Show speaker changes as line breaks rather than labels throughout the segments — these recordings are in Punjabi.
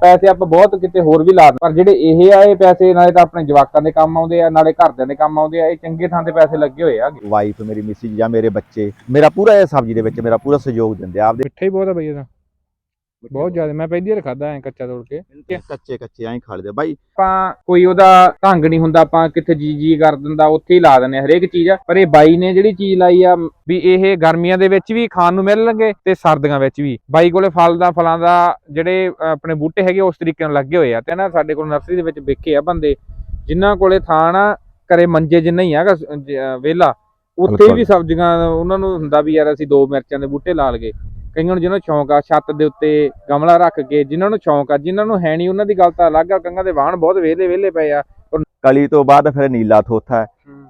ਪੈਸੇ ਆਪਾਂ ਬਹੁਤ ਕਿਤੇ ਹੋਰ ਵੀ ਲਾ ਪਰ ਜਿਹੜੇ ਇਹ ਆ ਇਹ ਪੈਸੇ ਨਾਲੇ ਤਾਂ ਆਪਣੇ ਜਵਾਕਾਂ ਦੇ ਕੰਮ ਆਉਂਦੇ ਆ ਨਾਲੇ ਘਰਦਿਆਂ ਦੇ ਕੰਮ ਆਉਂਦੇ ਆ ਇਹ ਚੰਗੇ ਥਾਂ ਤੇ ਪੈਸੇ ਲੱਗੇ ਹੋਏ ਆ।
ਵਾਈਫ ਮੇਰੀ ਮਿਸਿਜ ਜਾਂ ਮੇਰੇ ਬੱਚੇ ਮੇਰਾ ਪੂਰਾ ਇਹ ਸਬਜ਼ੀ ਦੇ ਵਿੱਚ ਮੇਰਾ ਪੂਰਾ ਸਹਿਯੋਗ ਦਿੰਦੇ ਆ ਆਪਦੇ
ਮਿੱਠਾ ਹੀ ਬਹੁਤ ਆ ਬਈ ਇਹਦਾ। ਬਹੁਤ ਜ਼ਿਆਦਾ ਮੈਂ ਪਹਿਲੀ ਵਾਰ ਖਾਦਾ ਐ ਕੱਚਾ ਤੋੜ ਕੇ।
ਕੱਚੇ ਕੱਚੇ ਐਂ ਖਾ ਲਦੇ ਬਾਈ
ਆਪਾਂ ਕੋਈ ਉਹਦਾ ਢੰਗ ਨਹੀਂ ਹੁੰਦਾ ਆਪਾਂ ਕਿੱਥੇ ਜੀ ਜੀ ਕਰ ਦਿੰਦਾ ਉੱਥੇ ਹੀ ਲਾ ਦਿੰਦੇ ਆ ਹਰੇਕ ਚੀਜ਼ ਪਰ ਇਹ ਬਾਈ ਨੇ ਜਿਹੜੀ ਚੀਜ਼ ਲਾਈ ਆ ਵੀ ਇਹ ਗਰਮੀਆਂ ਦੇ ਵਿੱਚ ਵੀ ਖਾਣ ਨੂੰ ਮਿਲਣਗੇ ਤੇ ਸਰਦੀਆਂ ਵਿੱਚ ਵੀ। ਬਾਈ ਕੋਲੇ ਫਲ ਦਾ ਫਲਾਂ ਦਾ ਜਿਹੜੇ ਆਪਣੇ ਬੂਟੇ ਹੈਗੇ ਉਸ ਤਰੀਕੇ ਨਾਲ ਲੱਗੇ ਹੋਏ ਆ ਤੇ ਨਾ ਸਾਡੇ ਕੋਲ ਨਰਸਰੀ ਦੇ ਵਿੱਚ ਵੇਖੇ ਆ ਬੰਦੇ। ਜਿਨ੍ਹਾਂ ਕੋਲੇ ਥਾਂ ਨਾ ਕਰੇ ਮੰਜੇ ਜਿੰਨਾ ਹੀ ਹੈਗਾ ਵੇਲਾ ਉੱਥੇ। ਵੀ ਸਬਜ਼ੀਆਂ ਉਹਨਾਂ ਨੂੰ ਹੁੰਦਾ ਵੀ ਯਾਰ ਅਸੀਂ ਦੋ ਮਿਰਚਾਂ ਦੇ ਬੂਟੇ ਲਾ ਲਗੇ। ਕਈਆਂ ਨੂੰ ਜਿਹਨਾਂ ਨੂੰ ਸ਼ੌਂਕ ਆ ਛੱਤ ਦੇ ਉੱਤੇ ਗਮਲਾ ਰੱਖ ਕੇ ਜਿਨ੍ਹਾਂ ਨੂੰ ਸ਼ੌਂਕ ਆ ਜਿਨ੍ਹਾਂ ਨੂੰ ਹੈ ਨਹੀਂ ਉਹਨਾਂ ਦੀ ਗੱਲ ਤਾਂ ਅਲੱਗ ਆ ਕੰਗਾਂ ਦੇ ਵਾਹਣ ਬਹੁਤ ਵਿਹਲੇ ਵਿਹਲੇ ਪਏ ਆ।
ਕਲੀ ਤੋਂ ਬਾਅਦ ਫਿਰ ਨੀਲਾ ਥੋਥਾ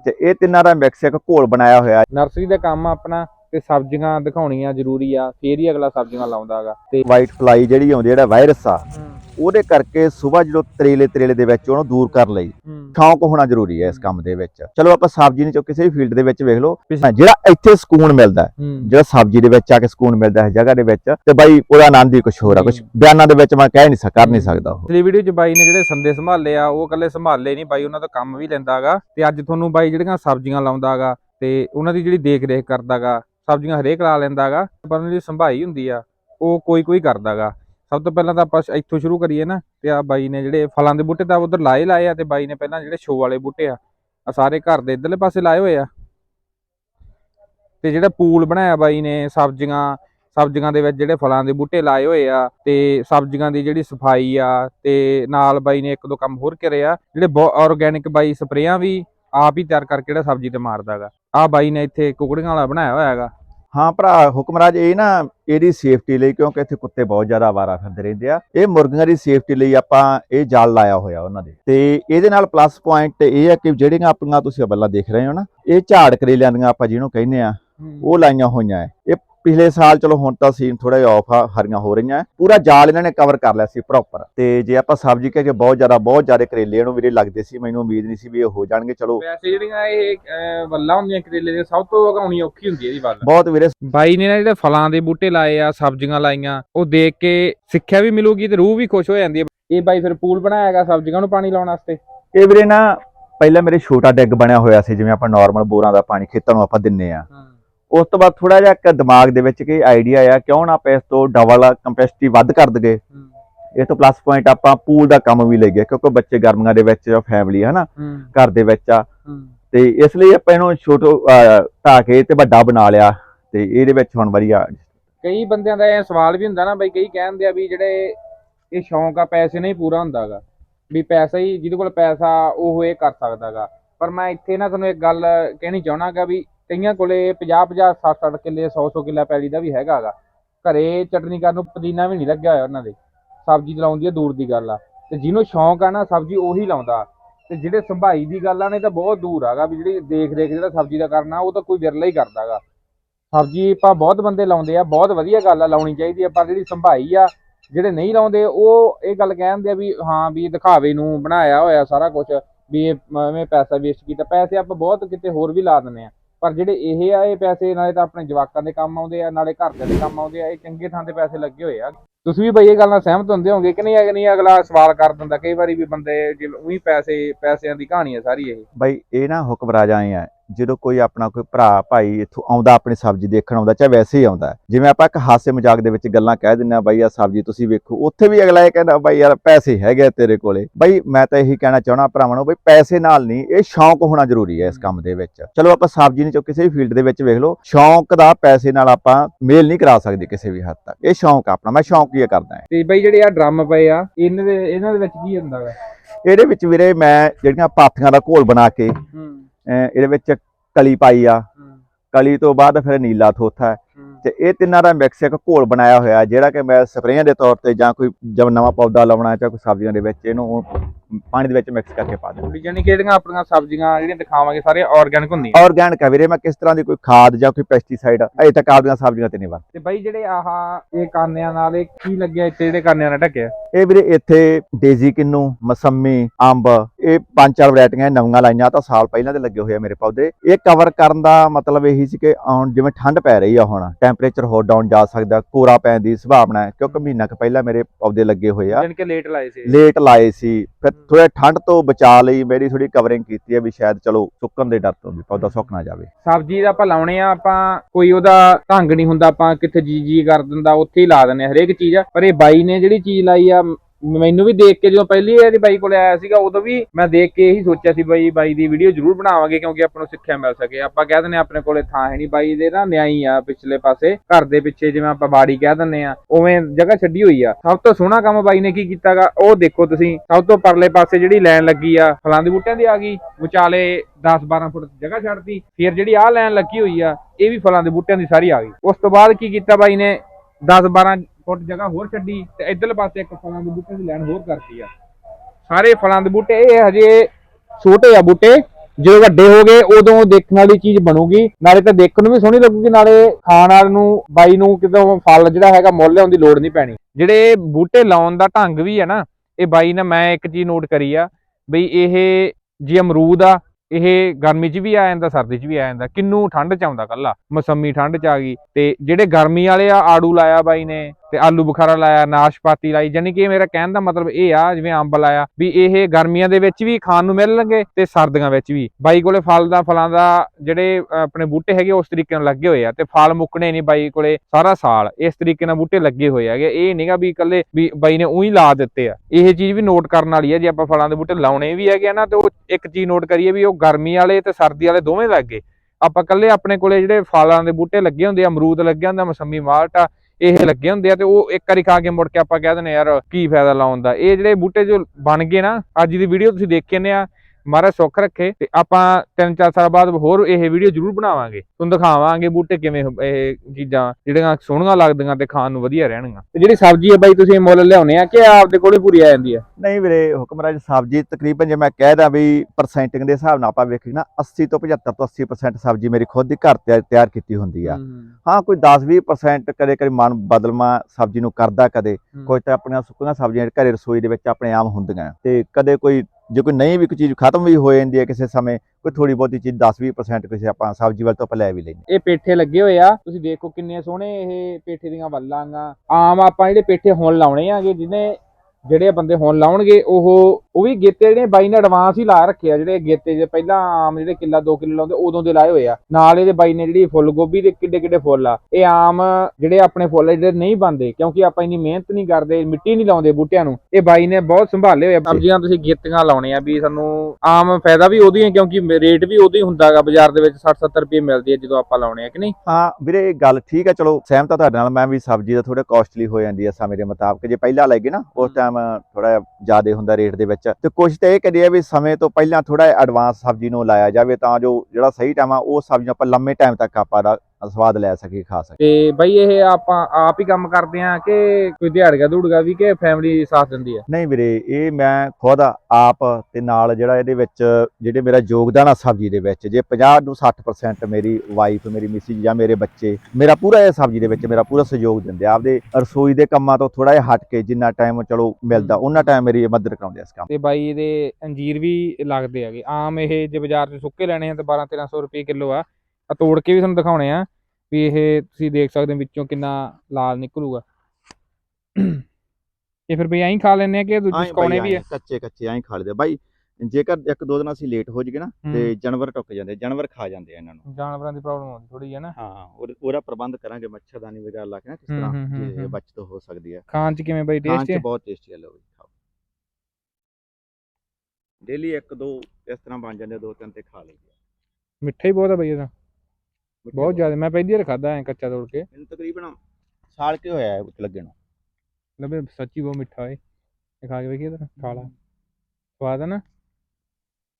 ਤੇ ਇਹ ਤਿੰਨਾਂ ਦਾ ਮਿਕਸ ਇੱਕ ਘੋਲ ਬਣਾਇਆ ਹੋਇਆ
ਨਰਸਰੀ ਦਾ ਕੰਮ ਆ ਆਪਣਾ ਤੇ ਸਬਜ਼ੀਆਂ ਦਿਖਾਉਣੀਆਂ ਜ਼ਰੂਰੀ ਆ ਫੇਰ ਹੀ ਅਗਲਾ ਸਬਜ਼ੀਆਂ ਲਾਉਂਦਾਗਾ ਤੇ
ਵਾਈਟ ਫਲਾਈ ਜਿਹੜੀ ਆਉਂਦੀ ਜਿਹੜਾ ਵਾਇਰਸ ਆ ਉਹਦੇ ਕਰਕੇ ਸਵੇਰ ਜਦੋਂ ਤਰੇਲੇ ਤਰੇਲੇ ਦੇ ਵਿੱਚ ਉਹਨੂੰ ਦੂਰ ਕਰਨ ਲਈ। ਸ਼ੌਂਕ ਹੋਣਾ ਜ਼ਰੂਰੀ ਹੈ ਇਸ ਕੰਮ ਦੇ ਵਿੱਚ। ਚਲੋ ਆਪਾਂ ਸਬਜ਼ੀ ਨਹੀਂ ਚੋ ਕਿਸੇ ਵੀ ਫੀਲਡ ਦੇ ਵਿੱਚ ਵੇਖ ਲਓ। ਜਿਹੜਾ ਇੱਥੇ ਸਕੂਨ ਮਿਲਦਾ ਜਿਹੜਾ ਸਬਜ਼ੀ ਦੇ ਵਿੱਚ ਆ ਕੇ ਸਕੂਨ ਮਿਲਦਾ ਹੈ ਜਗ੍ਹਾ ਦੇ ਵਿੱਚ ਤੇ ਬਾਈ ਉਹਦਾ ਆਨੰਦ ਹੀ ਕੁਝ ਹੋਰ ਆ। ਕੁਝ। ਬਿਆਨਾਂ ਦੇ ਵਿੱਚ ਮੈਂ ਕਹਿ ਨਹੀਂ ਸਕ ਕਰ ਨਹੀਂ ਸਕਦਾ ਉਹ।
ਪਿਛਲੀ ਵੀਡੀਓ 'ਚ ਬਾਈ ਨੇ ਜਿਹੜੇ ਸੰਦੇ ਸੰਭਾਲੇ ਆ ਉਹ ਇਕੱਲੇ ਸੰਭਾਲੇ ਨਹੀਂ ਬਾਈ ਉਹਨਾਂ ਦਾ ਕੰਮ ਵੀ ਲੈਂਦਾਗਾ ਤੇ ਅੱਜ ਤੁਹਾਨੂੰ ਬਾਈ ਜਿਹੜੀਆਂ ਸਬਜ਼ੀਆਂ ਲਾਉਂਦਾਗਾ ਤੇ ਉਹਨਾਂ ਦੀ ਜਿਹੜੀ ਦੇਖ ਰੇਖ ਕਰਦਾਗਾ ਸਬਜ਼ੀਆਂ ਹਰੇਕ ਲਾ ਲੈਂਦਾਗਾ ਪਰ ਉਹਨਾਂ ਦੀ ਸੰਭਾਈ ਹੁੰਦੀ ਆ ਉਹ ਕੋਈ ਕੋਈ ਕਰਦਾਗਾ ਸਭ ਤੋਂ ਪਹਿਲਾਂ ਤਾਂ ਆਪਾਂ ਇੱਥੋਂ ਸ਼ੁਰੂ ਕਰੀਏ ਨਾ, ਤੇ ਆ ਬਾਈ ਨੇ ਜਿਹੜੇ ਫਲਾਂ ਦੇ ਬੂਟੇ ਤਾਂ ਉਧਰ ਲਾਏ ਲਾਏ ਆ, ਤੇ ਬਾਈ ਨੇ ਪਹਿਲਾਂ ਜਿਹੜੇ ਸ਼ੋ ਵਾਲੇ ਬੂਟੇ ਆ ਆ ਸਾਰੇ ਘਰ ਦੇ ਇਧਰਲੇ ਪਾਸੇ ਲਾਏ ਹੋਏ ਆ। ਤੇ ਜਿਹੜਾ ਪੂਲ ਬਣਾਇਆ ਬਾਈ ਨੇ, ਸਬਜ਼ੀਆਂ ਸਬਜ਼ੀਆਂ ਦੇ ਵਿੱਚ ਜਿਹੜੇ ਫਲਾਂ ਦੇ ਬੂਟੇ ਲਾਏ ਹੋਏ ਆ, ਤੇ ਸਬਜ਼ੀਆਂ ਦੀ ਜਿਹੜੀ ਸਫ਼ਾਈ ਆ, ਤੇ ਨਾਲ ਬਾਈ ਨੇ ਇੱਕ ਦੋ ਕੰਮ ਹੋਰ ਕਰੇ ਆ, ਜਿਹੜੇ ਆਰਗੈਨਿਕ ਬਾਈ ਸਪਰੇਆਂ ਵੀ ਆਪ ਹੀ ਤਿਆਰ ਕਰਕੇ ਜਿਹੜਾ ਸਬਜ਼ੀ ਤੇ ਮਾਰਦਾਗਾ ਆ ਬਾਈ ਨੇ ਇੱਥੇ ਕੁਕੜੀਆਂ ਵਾਲਾ ਬਣਾਇਆ ਹੋਇਆ ਹੈਗਾ।
ਹਾਂ ਭਰਾ ਹੁਕਮਰਾਜ ਇਹ ਨਾ ਇਹਦੀ ਸੇਫਟੀ ਲਈ ਕਿਉਂਕਿ ਇੱਥੇ ਕੁੱਤੇ ਬਹੁਤ ਜ਼ਿਆਦਾ ਆਵਾਰਾ ਫਿਰਦੇ ਰਹਿੰਦੇ ਆ। ਇਹ ਮੁਰਗੀਆਂ ਦੀ ਸੇਫਟੀ ਲਈ ਆਪਾਂ ਇਹ ਜਾਲ ਲਾਇਆ ਹੋਇਆ ਉਹਨਾਂ ਦੇ। ਤੇ ਇਹਦੇ ਨਾਲ ਪਲੱਸ ਪੁਆਇੰਟ ਇਹ ਆ ਕਿ ਜਿਹੜੀਆਂ ਆਪਣੀਆਂ ਤੁਸੀਂ ਬੱਲਾ ਦੇਖ ਰਹੇ ਹੋ ਨਾ ਇਹ ਝਾੜ ਕਰੇਲਿਆਂ ਦੀਆਂ ਆਪਾਂ ਜਿਹਨੂੰ ਕਹਿੰਦੇ ਆ ਉਹ ਲਾਈਆਂ ਹੋਈਆਂ ਹੈ ਇਹ ਪਿਛਲੇ ਸਾਲ ਚਲੋ ਹੁਣ ਤਾਂ ਸੀਨ ਥੋੜਾ ਜਿਹਾ ਆਫ ਆ ਹਰੀਆਂ ਹੋ ਰਹੀਆਂ। ਪੂਰਾ ਜਾਲ ਇਹਨਾਂ ਨੇ ਕਵਰ ਕਰ ਲਿਆ ਸੀ ਪ੍ਰੋਪਰ ਤੇ ਜੇ ਆਪਾਂ ਸਬਜ਼ੀ ਕਹੇ ਕਿ ਬਹੁਤ ਜ਼ਿਆਦਾ ਬਹੁਤ ਜ਼ਿਆਦਾ ਕਰੇਲੇ ਇਹਨੂੰ ਵੀਰੇ ਲੱਗਦੇ ਸੀ ਮੈਨੂੰ ਉਮੀਦ ਨਹੀਂ ਸੀ ਵੀ ਇਹ ਹੋ ਜਾਣਗੇ ਚਲੋ।
ਵੈਸੇ ਜਿਹੜੀਆਂ ਇਹ ਵੱਲਾਂ ਹੁੰਦੀਆਂ ਕਰੇਲੇ ਦੀਆਂ ਸਭ ਤੋਂ ਉਗਾਉਣੀ ਔਖੀ ਹੁੰਦੀ ਹੈ ਇਹਦੀ ਵੱਲ।
ਬਹੁਤ ਵੀਰੇ।
ਬਾਈ ਨੇ ਨਾ ਜਿਹੜੇ ਫਲਾਂ ਦੇ ਬੂਟੇ ਲਾਏ ਆ ਸਬਜ਼ੀਆਂ ਲਾਈਆਂ ਉਹ ਦੇਖ ਕੇ ਸਿੱਖਿਆ ਵੀ ਮਿਲੂਗੀ ਤੇ ਰੂਹ ਵੀ ਖੁਸ਼ ਹੋ ਜਾਂਦੀ ਹੈ ਇਹ ਬਾਈ ਫਿਰ ਪੂਲ ਬਣਾਇਆਗਾ ਸਬਜ਼ੀਆਂ ਨੂੰ ਪਾਣੀ ਲਾਉਣ ਵਾਸਤੇ?
ਇਹ ਵੀਰੇ ਨਾ ਪਹਿਲਾਂ ਮੇਰੇ ਛੋਟਾ ਡੈਗ ਬਣਿਆ ਹੋਇਆ ਸੀ ਜਿਵੇਂ ਆਪਾਂ ਨਾਰਮਲ ਬੋਰਾਂ ਦਾ ਪਾਣੀ ਖੇਤਾਂ ਨੂੰ ਆਪਾਂ ਦਿੰਨੇ ਆ। ਉਸ ਤੋਂ ਬਾਅਦ ਥੋੜਾ ਜਿਹਾ ਇੱਕ ਦਿਮਾਗ ਦੇ ਵਿੱਚ ਕੀ ਆਈਡੀਆ ਆ ਕਿਉਂ ਨਾ ਆਪਾਂ ਇਸ ਤੋਂ ਡਬਲ ਕੰਪੈਸਿਟੀ ਵੱਧ ਕਰ ਦਗੇ ਇਹ ਤੋਂ ਪਲੱਸ ਪੁਆਇੰਟ ਆਪਾਂ ਪੂਲ ਦਾ ਕੰਮ ਵੀ ਲੈ ਗਏ ਕਿਉਂਕਿ ਬੱਚੇ ਗਰਮੀਆਂ ਦੇ ਵਿੱਚ ਫੈਮਿਲੀ ਹੈ। ਨਾ ਘਰ ਦੇ ਵਿੱਚ ਆ। ਤੇ ਇਸ ਲਈ ਆਪਾਂ ਇਹਨੂੰ ਛੋਟੋ ਢਾਹ ਕੇ ਤੇ ਵੱਡਾ ਬਣਾ ਲਿਆ। ਤੇ ਇਹਦੇ ਵਿੱਚ ਹੁਣ ਵਧੀਆ।
ਕਈ ਬੰਦਿਆਂ ਦਾ ਇਹ ਸਵਾਲ ਵੀ ਹੁੰਦਾ ਨਾ ਬਈ ਕਈ ਕਹਿੰਦੇ ਆ ਵੀ ਜਿਹੜੇ ਇਹ ਸ਼ੌਂਕ ਆ ਪੈਸੇ ਨਹੀਂ ਪੂਰਾ ਹੁੰਦਾਗਾ। ਵੀ ਪੈਸਾ ਹੀ ਜਿਹਦੇ ਕੋਲ ਪੈਸਾ ਉਹ ਇਹ ਕਰ ਸਕਦਾਗਾ। ਪਰ ਮੈਂ ਇੱਥੇ ਨਾ ਤੁਹਾਨੂੰ ਇੱਕ ਗੱਲ ਕਹਿਣੀ ਚਾਹਣਾਗਾ ਵੀ ਕਈਆਂ ਕੋਲੇ 50 50 60 60 ਕਿੱਲੇ 100 100 ਕਿੱਲਾ ਪੈਲੀ ਦਾ ਵੀ ਹੈਗਾਗਾ ਘਰੇ ਚਟਨੀ ਕਰਨ ਨੂੰ ਪੁਦੀਨਾ ਵੀ ਨਹੀਂ ਲੱਗਿਆ ਹੋਇਆ ਉਹਨਾਂ ਦੇ। ਸਬਜ਼ੀ ਲਾਉਂਦੀ ਹੈ ਦੂਰ ਦੀ ਗੱਲ ਆ। ਤੇ ਜਿਹਨੂੰ ਸ਼ੌਂਕ ਆ ਨਾ, ਸਬਜ਼ੀ ਉਹੀ ਲਾਉਂਦਾ। ਤੇ ਜਿਹੜੇ ਸੰਭਾਈ ਦੀ ਗੱਲ ਆ ਨੇ ਤਾਂ ਬਹੁਤ ਦੂਰ ਆਗਾ ਵੀ ਜਿਹੜੀ ਦੇਖ ਦੇਖ ਜਿਹੜਾ ਸਬਜ਼ੀ ਦਾ ਕਰਨਾ, ਉਹ ਤਾਂ ਕੋਈ ਵਿਰਲਾ ਹੀ ਕਰਦਾਗਾ ਸਬਜ਼ੀ ਆਪਾਂ ਬਹੁਤ ਬੰਦੇ ਲਾਉਂਦੇ ਆ, ਬਹੁਤ ਵਧੀਆ ਗੱਲ ਆ, ਲਾਉਣੀ ਚਾਹੀਦੀ ਆ, ਪਰ ਜਿਹੜੀ ਸੰਭਾਈ ਆ, ਜਿਹੜੇ ਨਹੀਂ ਲਾਉਂਦੇ, ਉਹ ਇਹ ਗੱਲ ਕਹਿੰਦੇ ਆ ਵੀ, ਹਾਂ ਵੀ ਦਿਖਾਵੇ ਨੂੰ, ਬਣਾਇਆ ਹੋਇਆ ਸਾਰਾ ਕੁਝ ਵੀ ਇਹ ਐਵੇਂ ਪੈਸਾ ਵੇਸਟ ਕੀਤਾ। ਪੈਸੇ ਆਪਾਂ ਬਹੁਤ ਕਿਤੇ ਹੋਰ ਵੀ ਲਾ ਦਿੰਦੇ ਆ। ਪਰ ਜਿਹੜੇ ਇਹ ਆ, ਇਹ ਪੈਸੇ ਨਾਲੇ ਤਾਂ ਆਪਣੇ ਜਵਾਕਾਂ ਦੇ ਕੰਮ ਆਉਂਦੇ ਆ, ਨਾਲੇ ਘਰਦਿਆਂ ਦੇ ਕੰਮ ਆਉਂਦੇ ਆ, ਇਹ ਚੰਗੇ ਥਾਂ ਤੇ ਪੈਸੇ ਲੱਗੇ ਹੋਏ ਆ। ਤੁਸੀਂ ਵੀ ਬਈ ਇਹ ਗੱਲ ਨਾਲ ਸਹਿਮਤ ਹੁੰਦੇ ਹੋਗੇ ਕਿ ਨਹੀਂ ਕਿ ਨਹੀਂ, ਅਗਲਾ ਸਵਾਲ ਕਰ ਦਿੰਦਾ ਕਈ ਵਾਰੀ ਵੀ ਬੰਦੇ ਜਿਵੇਂ ਉਹੀ ਪੈਸੇ, ਪੈਸਿਆਂ ਦੀ ਕਹਾਣੀ ਹੈ ਸਾਰੀ ਇਹ।
ਬਈ ਇਹ ਨਾ ਹੁਕਮਰਾਜਾਂ ਆ ਜਦੋਂ ਕੋਈ ਆਪਣਾ ਕੋਈ ਭਰਾ ਭਾਈ ਇੱਥੋਂ ਆਉਂਦਾ ਆਪਣੀ ਸਬਜ਼ੀ ਦੇਖਣ ਆਉਂਦਾ ਚਾਹੇ ਵੈਸੇ ਹੀ ਆਉਂਦਾ ਜਿਵੇਂ ਆਪਾਂ ਇੱਕ ਹਾਸੇ ਮਜ਼ਾਕ ਦੇ ਵਿੱਚ ਗੱਲਾਂ ਕਹਿ ਦਿੰਦੇ ਆ ਬਾਈ ਆ ਸਬਜ਼ੀ ਤੁਸੀਂ ਵੇਖੋ। ਉੱਥੇ ਵੀ ਅਗਲਾ ਇਹ ਕਹਿੰਦਾ ਬਾਈ ਯਾਰ ਪੈਸੇ ਹੈਗੇ ਤੇਰੇ ਕੋਲੇ। ਬਾਈ ਮੈਂ ਤਾਂ ਇਹੀ ਕਹਿਣਾ ਚਾਹਣਾ ਭਰਾਵਾਂ ਨੂੰ ਬਈ ਪੈਸੇ ਨਾਲ ਨਹੀਂ ਇਹ ਸ਼ੌਂਕ ਹੋਣਾ ਜ਼ਰੂਰੀ ਹੈ ਇਸ ਕੰਮ ਦੇ ਵਿੱਚ। ਚਲੋ ਆਪਾਂ ਸਬਜ਼ੀ ਨਹੀਂ ਚੋ ਕਿਸੇ ਵੀ ਫੀਲਡ ਦੇ ਵਿੱਚ ਵੇਖ ਲਓ ਸ਼ੌਂਕ ਦਾ ਪੈਸੇ ਨਾਲ ਆਪਾਂ ਮੇਲ ਨਹੀਂ ਕਰਾ ਸਕਦੇ ਕਿਸੇ ਵੀ ਹੱਦ ਤੱਕ। ਇਹ ਸ਼ੌਂਕ ਆਪਣਾ ਮੈਂ ਸ਼ੌਂਕ ਹੀ ਕਰਦਾ ਹਾਂ।
ਤੇ ਬਈ ਜਿਹੜੇ ਆ ਡਰਮ ਪਏ ਆ ਇਹਨਾਂ ਦੇ ਇਹਨਾਂ ਦੇ ਵਿੱਚ ਕੀ ਹੁੰਦਾ ਵਾ?
ਇਹਦੇ ਵਿੱਚ ਵੀਰੇ ਮੈਂ ਜਿਹੜੀਆਂ ਪਾਥੀਆਂ ਦਾ ਘੋਲ ਬਣਾ ਕੇ
ਹੂੰ।
ਇਹਦੇ ਵਿੱਚ ਕਲੀ ਪਾਈ ਆ। ਕਲੀ ਤੋਂ ਬਾਅਦ ਫਿਰ ਨੀਲਾ ਥੋਥਾ ਤੇ ਇਹ ਤਿੰਨਾਂ ਦਾ ਮਿਕਸ ਇੱਕ ਘੋਲ ਬਣਾਇਆ ਹੋਇਆ ਜਿਹੜਾ ਕਿ ਮੈਂ ਸਪਰੇਆਂ ਦੇ ਤੌਰ ਤੇ ਜਾਂ ਕੋਈ ਜਦ ਨਵਾਂ ਪੌਦਾ ਲਾਉਣਾ ਚਾਹੇ ਕੋਈ ਸਬਜ਼ੀਆਂ ਦੇ ਵਿੱਚ ਇਹਨੂੰ ਪਾਣੀ ਦੇ ਵਿੱਚ ਮਿਕਸ ਕਰਕੇ ਪਾ ਦੇਣਾ।
ਵੀ ਜਾਨੀ ਕਿ ਜਿਹੜੀਆਂ ਆਪਣੀਆਂ ਸਬਜ਼ੀਆਂ ਜਿਹੜੀਆਂ ਦਿਖਾਵਾਂਗੇ ਸਾਰੇ ਆਰਗੈਨਿਕ ਹੁੰਦੀਆਂ।
ਆਰਗੈਨਿਕ ਹੈ ਵੀਰੇ ਮੈਂ ਕਿਸ ਤਰ੍ਹਾਂ ਦੀ ਕੋਈ ਖਾਦ ਜਾਂ ਕੋਈ ਪੈਸਟੀਸਾਈਡ ਅਜੇ ਤੱਕ ਆਪਦੀਆਂ ਸਬਜ਼ੀਆਂ ਤੇ ਨਹੀਂ ਵਰਤ।
ਤੇ ਬਾਈ ਜਿਹੜੇ ਆਹ ਇਹ ਕਾਨਿਆਂ ਨਾਲ ਇਹ ਕੀ ਲੱਗਿਆ ਇੱਥੇ ਜਿਹੜੇ ਕਾਨਿਆਂ ਨਾਲ ਢੱਕਿਆ?
ਇਹ ਵੀਰੇ ਇੱਥੇ ਡੇਜ਼ੀ ਕਿੰਨੂ ਮਸੰਮੀ ਅੰਬ ਇਹ ਪੰਜ ਚਾਰ ਵੈਰਾਈਟੀਆਂ ਨਵੀਆਂ ਲਾਈਆਂ ਤਾਂ ਸਾਲ ਪਹਿਲਾਂ ਦੇ ਲੱਗੇ ਹੋਏ ਆ ਮੇਰੇ ਪੌਦੇ। ਇਹ ਕਵਰ ਕਰਨ ਦਾ ਮਤਲਬ ਇਹੀ ਸੀ ਕਿ ਆਉਣ ਜਿਵੇਂ ਠੰਡ ਪੈ ਰਹੀ ਆ ਹੁਣ ਟੈਂਪਰੇਚਰ ਹੋਰ ਡਾਊਨ ਜਾ ਸਕਦਾ ਕੋਰਾ ਪੈਣ ਦੀ ਸੰਭਾਵਨਾ ਹੈ ਕਿਉਂਕਿ ਮਹੀਨਾ ਕੁ ਪਹਿਲਾਂ ਮੇਰੇ ਪੌਦੇ ਲੱਗੇ ਹੋਏ ਆ।
ਕਿ ਲੇਟ ਲਾਏ ਸੀ।
ਲੇਟ ਲਾਏ ਸੀ ਫਿਰ ਥੋੜਾ ਠੰਡ ਤੋਂ ਬਚਾ ਲਈ ਮੇਰੀ ਥੋੜੀ ਕਵਰਿੰਗ ਕੀਤੀ ਹੈ ਵੀ ਸ਼ਾਇਦ ਚਲੋ ਸੁੱਕਣ ਦੇ ਡਰ ਤੋਂ ਵੀ ਪੌਦਾ ਸੁੱਕ ਨਾ ਜਾਵੇ।
ਸਬਜ਼ੀ ਦਾ ਆਪਾਂ ਲਾਉਣੇ ਆ ਆਪਾਂ ਕੋਈ ਉਹਦਾ ਢੰਗ ਨਹੀਂ ਹੁੰਦਾ ਆਪਾਂ ਕਿੱਥੇ ਜੀ ਜੀ ਕਰ ਦਿੰਦਾ ਉੱਥੇ ਹੀ ਲਾ ਦਿੰਦੇ ਆ ਹਰੇਕ ਚੀਜ਼ ਪਰ ਇਹ ਬਾਈ ਨੇ ਜਿਹੜੀ ਚੀਜ਼ ਲਾਈ ਆ ਮੈਨੂੰ ਵੀ ਦੇਖ ਕੇ ਜਦੋਂ ਪਹਿਲੀ ਵਾਰੀ ਬਾਈ ਕੋਲ ਆਇਆ ਸੀਗਾ, ਉਦੋਂ ਵੀ ਮੈਂ ਦੇਖ ਕੇ ਇਹੀ ਸੋਚਿਆ ਸੀ ਬਾਈ ਬਾਈ ਦੀ ਵੀਡੀਓ ਜ਼ਰੂਰ ਬਣਾਵਾਂਗੇ ਕਿਉਂਕਿ ਆਪਾਂ ਨੂੰ ਸਿੱਖਿਆ ਮਿਲ ਸਕੇ। ਆਪਾਂ ਕਹਿ ਦਿੰਦੇ ਆ ਆਪਣੇ ਕੋਲੇ ਥਾਂ ਹੈ ਨਹੀਂ। ਬਾਈ ਦੇ ਨਾ ਨਿਆਈ ਆ ਪਿਛਲੇ ਪਾਸੇ, ਘਰ ਦੇ ਪਿੱਛੇ ਜਿਵੇਂ ਆਪਾਂ ਬਾੜੀ ਕਹਿ ਦਿੰਦੇ ਆ ਉਵੇਂ ਜਗ੍ਹਾ ਛੱਡੀ ਹੋਈ ਆ। ਸਭ ਤੋਂ ਸੋਹਣਾ ਕੰਮ ਬਾਈ ਨੇ ਕੀ ਕੀਤਾਗਾ? ਉਹ ਦੇਖੋ ਤੁਸੀਂ, ਸਭ ਤੋਂ ਪਰਲੇ ਪਾਸੇ ਜਿਹੜੀ ਲਾਈਨ ਲੱਗੀ ਆ, ਫਲਾਂ ਦੇ ਬੂਟਿਆਂ ਦੀ ਆ ਗਈ। ਵਿਚਾਲੇ 10-12 ਫੁੱਟ ਜਗ੍ਹਾ ਛੱਡਤੀ, ਫਿਰ ਜਿਹੜੀ ਆਹ ਲਾਈਨ ਲੱਗੀ ਹੋਈ ਆ, ਇਹ ਵੀ ਫਲਾਂ ਦੇ ਬੂਟਿਆਂ ਦੀ ਸਾਰੀ ਆ ਗਈ। ਉਸ ਤੋਂ ਬਾਅਦ ਕੀ ਕੀਤਾ ਬਾਈ ਨੇ? 10-12 ਫੁੱਟ ਜਗ੍ਹਾ ਹੋਰ ਛੱਡੀ ਤੇ ਇਧਰਲੇ ਪਾਸੇ ਇੱਕ ਫਲਾਂ ਦੇ ਬੂਟਿਆਂ ਦੀ ਲਾਈਨ ਹੋਰ ਕਰਤੀ ਆ। ਸਾਰੇ ਫਲਾਂ ਦੇ ਬੂਟੇ, ਇਹ ਹਜੇ ਛੋਟੇ ਆ ਬੂਟੇ ਜਦੋਂ ਵੱਡੇ ਹੋ ਗਏ, ਉਦੋਂ ਦੇਖਣ ਵਾਲੀ ਚੀਜ਼ ਬਣੂਗੀ। ਨਾਲੇ ਤਾਂ ਦੇਖਣ ਨੂੰ ਵੀ ਸੋਹਣੀ ਲੱਗੂਗੀ, ਨਾਲੇ ਖਾਣ ਵਾਲ ਨੂੰ, ਬਾਈ ਨੂੰ ਕਿਦੋਂ ਫਲ ਜਿਹੜਾ ਹੈਗਾ ਮੁੱਲ ਲਿਆਉਣ ਦੀ ਲੋੜ ਨਹੀਂ ਪੈਣੀ। ਜਿਹੜੇ ਬੂਟੇ ਲਾਉਣ ਦਾ ਢੰਗ ਵੀ ਹੈ ਨਾ, ਇਹ ਬਾਈ ਨੇ ਮੈਂ ਇੱਕ ਚੀਜ਼ ਨੋਟ ਕਰੀ ਆ, ਬਈ ਇਹ ਜੇ ਅਮਰੂਦ ਆ, ਇਹ ਗਰਮੀ 'ਚ ਵੀ ਆ ਜਾਂਦਾ, ਸਰਦੀ 'ਚ ਵੀ ਆ ਜਾਂਦਾ, ਕਿੰਨੂ ਠੰਡ 'ਚ ਆਉਂਦਾ ਕੱਲਾ ਮੌਸਮੀ ਠੰਡ 'ਚ ਆ ਗਈ ਤੇ ਜਿਹੜੇ ਗਰਮੀ ਵਾਲੇ ਆ, ਆੜੂ ਲਾਇਆ ਬਾਈ ਨੇ ਤੇ ਆਲੂ ਬੁਖਾਰਾ ਲਾਇਆ, ਨਾਸ਼ਪਾਤੀ ਲਾਈ ਯਾਨੀ ਕਿ ਮੇਰਾ ਕਹਿਣ ਦਾ ਮਤਲਬ ਇਹ ਆ, ਜਿਵੇਂ ਅੰਬ ਲਾਇਆ, ਵੀ ਇਹ ਗਰਮੀਆਂ ਦੇ ਵਿੱਚ ਵੀ ਖਾਣ ਨੂੰ ਮਿਲਣਗੇ ਤੇ ਸਰਦੀਆਂ ਵਿੱਚ ਵੀ। ਬਾਈ ਕੋਲੇ ਫਲ ਦਾ, ਫਲਾਂ ਦਾ ਜਿਹੜੇ ਆਪਣੇ ਬੂਟੇ ਹੈਗੇ, ਉਸ ਤਰੀਕੇ ਨਾਲ ਲੱਗੇ ਹੋਏ ਆ ਤੇ ਫਲ ਮੁੱਕਣੇ ਨਹੀਂ ਬਾਈ ਕੋਲੇ ਸਾਰਾ ਸਾਲ। ਇਸ ਤਰੀਕੇ ਨਾਲ ਬੂਟੇ ਲੱਗੇ ਹੋਏ ਹੈਗੇ। ਇਹ ਨਹੀਂਗਾ ਵੀ ਇਕੱਲੇ ਵੀ ਬਾਈ ਨੇ ਉਹੀ ਲਾ ਦਿੱਤੇ ਆ। ਇਹ ਚੀਜ਼ ਵੀ ਨੋਟ ਕਰਨ ਵਾਲੀ ਆ, ਜੇ ਆਪਾਂ ਫਲਾਂ ਦੇ ਬੂਟੇ ਲਾਉਣੇ ਵੀ ਹੈਗੇ ਆ ਨਾ, ਤੇ ਉਹ ਇੱਕ ਚੀਜ਼ ਨੋਟ ਕਰੀਏ ਵੀ ਉਹ ਗਰਮੀ ਵਾਲੇ ਤੇ ਸਰਦੀ ਵਾਲੇ ਦੋਵੇਂ ਲੱਗੇ ਆਪਾਂ ਇਕੱਲੇ ਆਪਣੇ ਕੋਲੇ ਜਿਹੜੇ ਫਲਾਂ ਦੇ ਬੂਟੇ ਲੱਗੇ ਹੁੰਦੇ ਆ, ਅਮਰੂਦ ਲੱਗਿਆ ਹੁੰਦਾ ਮੌਸਮੀ ਮਾਲਟਾ ਇਹ ਲੱਗੇ ਹੁੰਦੇ ਆ ਤੇ ਉਹ ਇੱਕ ਵਾਰੀ ਖਾ ਕੇ ਮੁੜ ਕੇ ਆਪਾਂ ਕਹਿ ਦਿੰਦੇ ਯਾਰ ਕੀ ਫਾਇਦਾ ਲਾਉਣ ਦਾ। ਇਹ ਜਿਹੜੇ ਬੂਟੇ ਜੋ ਬਣ ਗਏ ਨਾ, ਅੱਜ ਦੀ ਵੀਡੀਓ ਤੁਸੀਂ ਦੇਖ ਕੇ ਆ ਮਹਾਰਾਜ ਸੁੱਖ ਰੱਖੇ ਤੇ ਆਪਾਂ ਤਿੰਨ ਚਾਰ ਸਾਲ ਬਾਅਦ ਹੋਰ ਇਹ ਵੀਡੀਓ ਜ਼ਰੂਰ ਬਣਾਵਾਂਗੇ। ਤੁਹਾਨੂੰ ਦਿਖਾਵਾਂਗੇ ਬੂਟੇ ਕਿਵੇਂ ਹੋ- ਇਹ ਚੀਜ਼ਾਂ ਜਿਹੜੀਆਂ ਸੋਹਣੀਆਂ ਲੱਗਦੀਆਂ ਤੇ ਖਾਣ ਨੂੰ ਵਧੀਆ ਰਹਿਣਗੀਆਂ। ਤੇ ਜਿਹੜੀ ਸਬਜ਼ੀ ਹੈ ਬਾਈ ਤੁਸੀਂ ਮੁੱਲ ਲਿਆਉਣੇ ਆ ਕਿ ਆਪਦੇ ਕੋਲੇ ਪੂਰੀ ਆ ਜਾਂਦੀ ਆ
ਨਹੀਂ ਵੀਰੇ ਹੁਕਮਰਾਜ ਸਬਜ਼ੀ ਤਕਰੀਬਨ ਜੇ ਮੈਂ ਕਹਿ ਦਾਂ ਵੀ ਪਰਸੈਂਟਿੰਗ ਦੇ ਹਿਸਾਬ ਨਾਲ ਆਪਾਂ ਵੇਖੀ ਨਾ 80 ਤੋਂ 75 ਤੋਂ 80% ਸਬਜ਼ੀ ਮੇਰੀ ਖੁਦ ਦੀ ਘਰ ਤਿਆਰ ਤਿਆਰ ਕੀਤੀ ਹੁੰਦੀ ਆ। ਹਾਂ। ਕੋਈ 10-20% ਕਦੇ ਕਦੇ ਮਨ ਬਦਲਮਾ ਸਬਜ਼ੀ ਨੂੰ ਕਰਦਾ ਕਦੇ। ਕੋਈ ਤਾਂ ਆਪਣੀਆਂ ਸੁੱਕੀਆਂ ਸਬਜ਼ੀਆਂ ਘਰੇ ਰਸੋਈ ਦੇ ਵਿੱਚ ਆਪਣੇ ਆਮ ਹੁੰਦੀਆਂ। ਤੇ ਕਦੇ ਕੋਈ ਜੇ ਕੋਈ ਨਹੀਂ ਵੀ ਕੋਈ ਚੀਜ਼ ਖਤਮ ਵੀ ਹੋ ਜਾਂਦੀ ਹੈ ਕਿਸੇ ਸਮੇਂ, ਕੋਈ ਥੋੜੀ ਬਹੁਤੀ ਚੀਜ਼ 10-20% ਕਿਸੇ ਆਪਾਂ ਸਬਜ਼ੀ ਵੱਲ ਤੋਂ ਆਪਾਂ ਲੈ ਵੀ ਲੈਂਦੇ
ਇਹ ਪੇਠੇ ਲੱਗੇ ਹੋਏ ਆ, ਤੁਸੀਂ ਦੇਖੋ ਕਿੰਨੇ ਸੋਹਣੇ ਇਹ ਪੇਠੇ ਦੀਆਂ ਵੱਲਾਂ ਗਾ ਆਮ ਆਪਾਂ ਜਿਹੜੇ ਪੇਠੇ ਹੁਣ ਲਾਉਣੇ ਆਗੇ, ਜਿਹਨੇ ਜਿਹੜੇ ਬੰਦੇ ਹੁਣ ਲਾਉਣਗੇ ਉਹ ਉਹ ਵੀ ਗੇਤੇ ਜਿਹੜੇ ਬਾਈ ਨੇ ਐਡਵਾਂਸ ਹੀ ਲਾ ਰੱਖੇ ਆ ਜਿਹੜੇ ਗੇਤੇ ਜੇ ਪਹਿਲਾਂ ਆਮ ਜਿਹੜੇ ਕਿੱਲਾ 2 ਕਿੱਲੋ ਲਾਉਂਦੇ ਉਦੋਂ ਦੇ ਲਾਏ ਹੋਏ ਆ। ਨਾਲ ਇਹਦੇ ਬਾਈ ਨੇ ਜਿਹੜੀ ਫੁੱਲ ਗੋਭੀ ਦੇ ਕਿੱਡੇ ਕਿੱਡੇ ਫੁੱਲ ਆ। ਇਹ ਆਮ ਜਿਹੜੇ ਆਪਣੇ ਫੁੱਲ ਆ ਜਿਹੜੇ ਨਹੀਂ ਬੰਦੇ ਕਿਉਂਕਿ ਆਪਾਂ ਇੰਨੀ ਮਿਹਨਤ ਨਹੀਂ ਕਰਦੇ ਮਿੱਟੀ ਨਹੀਂ ਲਾਉਂਦੇ ਬੂਟਿਆਂ ਨੂੰ। ਇਹ ਬਾਈ ਨੇ ਬਹੁਤ ਸੰਭਾਲੇ ਹੋਏ ਆ। ਸਬਜ਼ੀਆਂ ਤੁਸੀਂ ਗੇਤੀਆਂ ਲਾਉਣੇ ਆ ਵੀ ਸਾਨੂੰ ਆਮ ਫਾਇਦਾ ਵੀ ਉਹਦੀ ਹੈ ਕਿਉਂਕਿ ਰੇਟ ਵੀ ਉਹਦੀ ਹੁੰਦਾਗਾ ਬਾਜ਼ਾਰ ਦੇ ਵਿੱਚ 60 70 ਰੁਪਏ ਮਿਲਦੀ ਹੈ ਜਦੋਂ ਆਪਾਂ ਲਾਉਣੇ ਆ ਕਿ ਨਹੀਂ?
ਹਾਂ ਵੀਰੇ ਇਹ ਗੱਲ ਠੀਕ ਹੈ ਚਲੋ ਸਹਿਮਤ ਆ ਤੁਹਾਡੇ ਨਾਲ ਮੈਂ ਵੀ ਸਬਜ਼ੀ ਦਾ ਥੋੜਾ ਕਾਸਟਲੀ ਹੋ ਜਾਂਦੀ ਹੈ ਸਮੇਂ ਦੇ ਮੁਤਾਬਕ। ਜੇ ਪਹਿਲਾਂ ਲੱਗੇ ਨਾ ਉਸ
ਹਮ।
ਟਾਈਮ ਥੋੜਾ ਜ਼ਿਆਦਾ ਹੁੰਦਾ ਰੇਟ ਦੇ ਵਿੱਚ। ਤੇ ਕੁਝ ਤਾਂ ਇਹ ਕਰੀਏ ਵੀ ਸਮੇਂ ਤੋਂ ਪਹਿਲਾਂ ਥੋੜਾ ਐਡਵਾਂਸ ਸਬਜ਼ੀ ਨੂੰ ਲਾਇਆ ਜਾਵੇ ਤਾਂ ਜੋ ਜਿਹੜਾ ਸਹੀ ਟਾਈਮ ਆ, ਉਹ ਸਬਜ਼ੀ ਆਪਾਂ ਲੰਮੇ ਟਾਈਮ ਤੱਕ ਆਪਾਂ ਦਾ ਸਵਾਦ ਲੈ ਸਕੀਏ ਖਾ ਸਕੀਏ
ਤੇ ਬਈ ਇਹ ਆਪਾਂ ਆਪ ਹੀ ਕੰਮ ਕਰਦੇ ਆ ਕਿ ਕੋਈ ਦਿਹਾੜੀਆ ਦੂੜਗਾ ਵੀ ਕਿ ਫੈਮਿਲੀ ਸਾਥ ਦਿੰਦੀ ਆ
ਨਹੀਂ ਵੀਰੇ ਇਹ ਮੈਂ ਖੁਦ ਆਪ ਤੇ ਨਾਲ ਜਿਹੜਾ ਇਹਦੇ ਵਿੱਚ ਜਿਹੜੇ ਮੇਰਾ ਯੋਗਦਾਨ ਆ ਸਬਜ਼ੀ ਦੇ ਵਿੱਚ ਜੇ 50 ਨੂੰ 60% ਮੇਰੀ ਵਾਈਫ ਮੇਰੀ ਮਿਸਿਸ ਜਾਂ ਮੇਰੇ ਬੱਚੇ ਮੇਰਾ ਪੂਰਾ ਇਹ ਸਬਜ਼ੀ ਦੇ ਵਿੱਚ ਮੇਰਾ ਪੂਰਾ ਸਹਿਯੋਗ ਦਿੰਦੇ ਆ। ਆਪਦੇ ਰਸੋਈ ਦੇ ਕੰਮਾਂ ਤੋਂ ਥੋੜਾ ਜਿਹਾ ਹਟ ਕੇ ਜਿੰਨਾ ਟਾਈਮ ਚਲੋ ਮਿਲਦਾ ਉਹਨਾਂ ਟਾਈਮ ਮੇਰੀ ਮਦਦ ਕਰਾਉਂਦੇ ਆ ਇਸ ਕੰਮ
ਤੇ ਬਾਈ ਇਹਦੇ ਅੰਜੀਰ ਵੀ ਲੱਗਦੇ ਹੈਗੇ। ਆਮ ਇਹ ਜੇ ਬਾਜ਼ਾਰ 'ਚ ਸੁੱਕੇ ਲੈਣੇ ਆ ਤਾਂ 12 1300 ਰੁਪਏ ਕਿਲੋ ਆ। ਆ ਤੋੜ ਕੇ ਵੀ ਤੁਹਾਨੂੰ ਦਿਖਾਉਣੇ ਆ। ਵੀ ਇਹ ਤੁਸੀਂ ਦੇਖ ਸਕਦੇ ਹੋ ਵਿੱਚੋਂ ਕਿੰਨਾ ਲਾਲ ਨਿਕਲੂਗਾ। ਇਹ ਫਿਰ ਬਈ ਐਂ ਖਾ ਲੈਣੇ ਆ ਕਿ ਦੂਜੇ ਸੁਕਾਉਣੇ ਵੀ ਆ?
ਕੱਚੇ ਕੱਚੇ ਐਂ ਖਾ ਲਦੇ ਬਾਈ ਜੇਕਰ ਇੱਕ ਦੋ ਦਿਨ ਅਸੀਂ ਲੇਟ ਹੋ ਜਾਈਏ ਨਾ ਤੇ
ਹੂੰ।
ਜਾਨਵਰ ਟੁੱਕ ਜਾਂਦੇ ਜਾਨਵਰ ਖਾ ਜਾਂਦੇ ਆ ਇਹਨਾਂ ਨੂੰ।
ਜਾਨਵਰਾਂ ਦੀ ਪ੍ਰੋਬਲਮ ਆਉਂਦੀ ਥੋੜੀ ਹੈ ਨਾ।
ਹਾਂ ਉਹਦਾ- ਉਹਦਾ ਪ੍ਰਬੰਧ ਕਰਾਂਗੇ ਮੱਛਰਦਾਨੀ ਵਗੈਰਾ ਲਾ ਕੇ ਨਾ ਕਿਸ
ਹੂੰ,
ਤਰ੍ਹਾਂ
ਹੂੰ, ਹੂੰ, ਹੂੰ।
ਬਚਤ ਹੋ ਸਕਦੀ ਹੈ
ਖਾਣ 'ਚ ਕਿਵੇਂ ਬਈ
ਖਾਣ
ਟੇਸਟ
ਚ ਬਹੁਤ ਟੇਸਟੀ ਹੈ ਜੀ ਖਾਓ। ਡੇਲੀ ਇੱਕ ਦੋ ਇਸ ਤਰ੍ਹਾਂ ਬਣ ਜਾਂਦੇ ਦੋ ਤਿੰਨ ਤੇ ਖਾ ਲਈਦੇ ਆ।
ਮਿੱਠਾ ਹੀ ਬਹੁਤ ਆ ਬਈ ਇਹਦਾ। ਬਹੁਤ ਜ਼ਿਆਦਾ ਮੈਂ ਪਹਿਲੀ ਵਾਰ ਖਾਦਾ ਐ ਕੱਚਾ ਤੋੜ ਕੇ।
ਇਹਨੂੰ ਤਕਰੀਬਨ ਸਾਲ ਕੇ ਹੋਇਆ ਹੈ ਲੱਗੇ ਨੂੰ।
ਲੱਭੇ ਸੱਚੀ ਬਹੁਤ ਮਿੱਠਾ ਏ। ਇਹ ਖਾ ਕੇ ਵੇਖੀਏ ਤਾਂ ਖਾ ਲਾ ਸਵਾਦ ਆ ਨਾ?